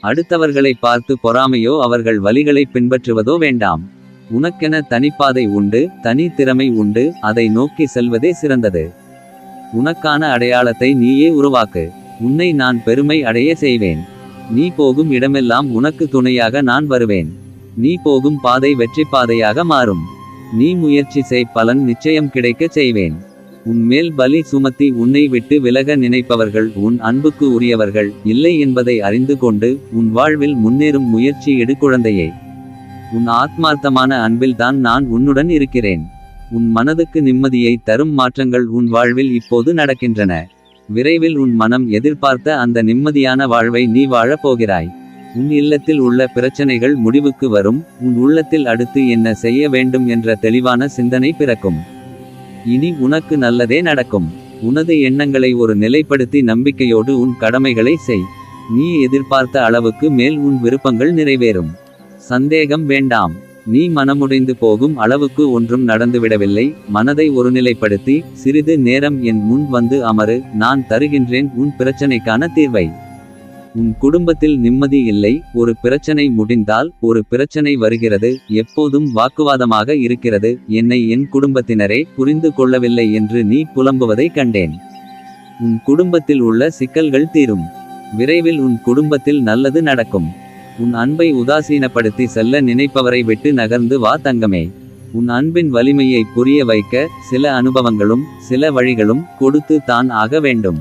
அடுத்தவர்களை பார்த்து பொறாமையோ அவர்கள் வழிகளை பின்பற்றுவதோ வேண்டாம். உனக்கென தனிப்பாதை உண்டு தனி திறமை உண்டு அதை நோக்கி செல்வதே சிறந்தது. உனக்கான அடையாளத்தை நீயே உருவாக்கு. உன்னை நான் பெருமை அடைய செய்வேன். நீ போகும் இடமெல்லாம் உனக்கு துணையாக நான் வருவேன். நீ போகும் பாதை வெற்றி பாதையாக மாறும். நீ முயற்சி செய் பலன் நிச்சயம் கிடைக்கச் செய்வேன். உன் மேல் பலி சுமத்தி உன்னை விட்டு விலக நினைப்பவர்கள் உன் அன்புக்கு உரியவர்கள் இல்லை என்பதை அறிந்து கொண்டு உன் வாழ்வில் முன்னேறும் முயற்சி எடு குழந்தையை. உன் ஆத்மார்த்தமான அன்பில்தான் நான் உன்னுடன் இருக்கிறேன். உன் மனதுக்கு நிம்மதியை தரும் மாற்றங்கள் உன் வாழ்வில் இப்போது நடக்கின்றன. விரைவில் உன் மனம் எதிர்பார்த்த அந்த நிம்மதியான வாழ்வை நீ வாழப் போகிறாய். உன் இல்லத்தில் உள்ள பிரச்சனைகள் முடிவுக்கு வரும். உன் உள்ளத்தில் அடுத்து என்ன செய்ய வேண்டும் என்ற தெளிவான சிந்தனை பிறக்கும். இனி உனக்கு நல்லதே நடக்கும். உனது எண்ணங்களை ஒரு நிலைப்படுத்தி நம்பிக்கையோடு உன் கடமைகளை செய். நீ எதிர்பார்த்த அளவுக்கு மேல் உன் விருப்பங்கள் நிறைவேறும். சந்தேகம் வேண்டாம். நீ மனமுடைந்து போகும் அளவுக்கு ஒன்றும் நடந்துவிடவில்லை. மனதை ஒருநிலைப்படுத்தி சிறிது நேரம் என் முன் வந்து அமரு. நான் தருகின்றேன் உன் பிரச்சனைக்கான தீர்வை. உன் குடும்பத்தில் நிம்மதி இல்லை ஒரு பிரச்சனை முடிந்தால் ஒரு பிரச்சனை வருகிறது எப்போதும் வாக்குவாதமாக இருக்கிறது என்னை என் குடும்பத்தினரே புரிந்து கொள்ளவில்லை என்று நீ புலம்புவதை கண்டேன். உன் குடும்பத்தில் உள்ள சிக்கல்கள் தீரும். விரைவில் உன் குடும்பத்தில் நல்லது நடக்கும். உன் அன்பை உதாசீனப்படுத்தி செல்ல நினைப்பவரை விட்டு நகர்ந்து வா தங்கமே. உன் அன்பின் வலிமையை புரிய வைக்க சில அனுபவங்களும் சில வழிகளும் கொடுத்து தான் ஆக வேண்டும்.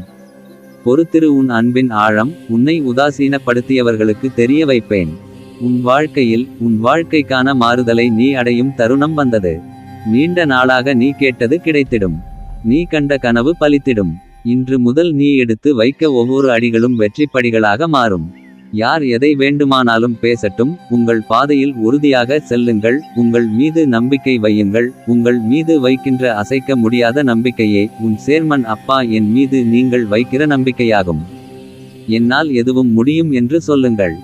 பொறுத்திரு உன் அன்பின் ஆழம் உன்னை உதாசீனப்படுத்தியவர்களுக்கு தெரிய வைப்பேன். உன் வாழ்க்கையில் உன் வாழ்க்கைக்கான மாறுதலை நீ அடையும் தருணம் வந்தது. நீண்ட நாளாக நீ கேட்டது கிடைத்திடும். நீ கண்ட கனவு பலித்திடும். இன்று முதல் நீ எடுத்து வைக்க ஒவ்வொரு அடிகளும் வெற்றி படிகளாக மாறும். யார் எதை வேண்டுமானாலும் பேசட்டும் உங்கள் பாதையில் உறுதியாக செல்லுங்கள் உங்கள் மீது நம்பிக்கை வையுங்கள் உங்கள் மீது வைக்கின்ற அசைக்க முடியாத நம்பிக்கையே உன் சேர்மன் அப்பா என் மீது நீங்கள் வைக்கிற நம்பிக்கையாகும். என்னால் எதுவும் முடியும் என்று சொல்லுங்கள்.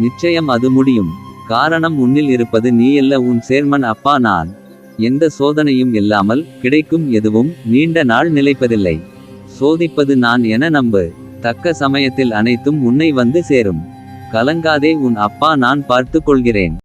நிச்சயம் அது முடியும். காரணம் உன்னில் இருப்பது நீயல்ல உன் சேர்மன் அப்பா நான். எந்த சோதனையும் இல்லாமல் கிடைக்கும் எதுவும் நீண்ட நாள் நிலைப்பதில்லை. சோதிப்பது நான் என நம்பு. தக்க சமயத்தில் அனைத்தும் உன்னை வந்து சேரும். கலங்காதே உன் அப்பா நான் பார்த்து கொள்கிறேன்